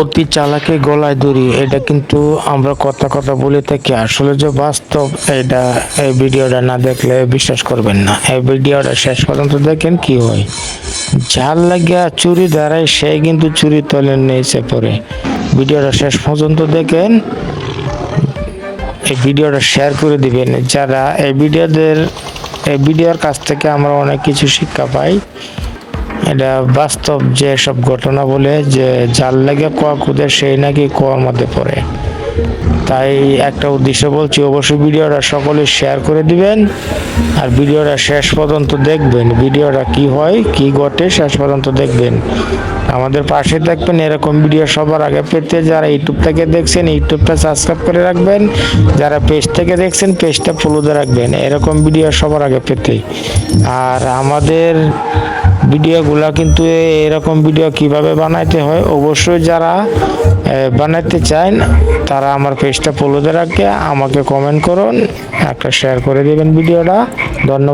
অতি চালাকে গলায় দড়ি, এটা কিন্তু আমরা কথা কথা বলে থাকি। আসলে যে বাস্তব, এটা এই ভিডিওটা না দেখলে বিশ্বাস করবেন না। এই ভিডিওটা শেষ পর্যন্ত দেখেন কি হয়। যার লাগিয়া চুরি দাঁড়ায়, সে কিন্তু চুরি তলের নিচে পরে ভিডিওটা শেষ পর্যন্ত দেখেন। এই ভিডিওটা শেয়ার করে দিবেন। যারা এই ভিডিওদের, এই ভিডিওর কাছ থেকে আমরা অনেক কিছু শিক্ষা পাই। এটা বাস্তব যে সব ঘটনা বলে যে যার লাগে কোয়া কুদে সেই নাকি কোয়ার মধ্যে পড়ে। তাই একটা উদ্দেশ্য বলছি, অবশ্যই ভিডিওটা সকলে শেয়ার করে দিবেন। আর ভিডিওটা শেষ পর্যন্ত দেখবেন, ভিডিওটা কি হয়, কি ঘটে, শেষ পর্যন্ত দেখবেন। আমাদের পাশে থাকবেন, এরকম ভিডিও সবার আগে পেতে যারা ইউটিউব থেকে দেখছেন ইউটিউবটা সাবস্ক্রাইব করে রাখবেন। যারা পেজ থেকে দেখছেন পেজটা ফলো দিয়ে রাখবেন। এরকম ভিডিও সবার আগে পেতে। আর আমাদের ভিডিওগুলা কিন্তু এরকম ভিডিও কীভাবে বানাইতে হয়, অবশ্যই যারা বানাইতে চান, তারা আমার পেজটা ফলো দিয়ে রাখে, আমাকে কমেন্ট করুন, একটা শেয়ার করে দেবেন ভিডিওটা। ধন্যবাদ।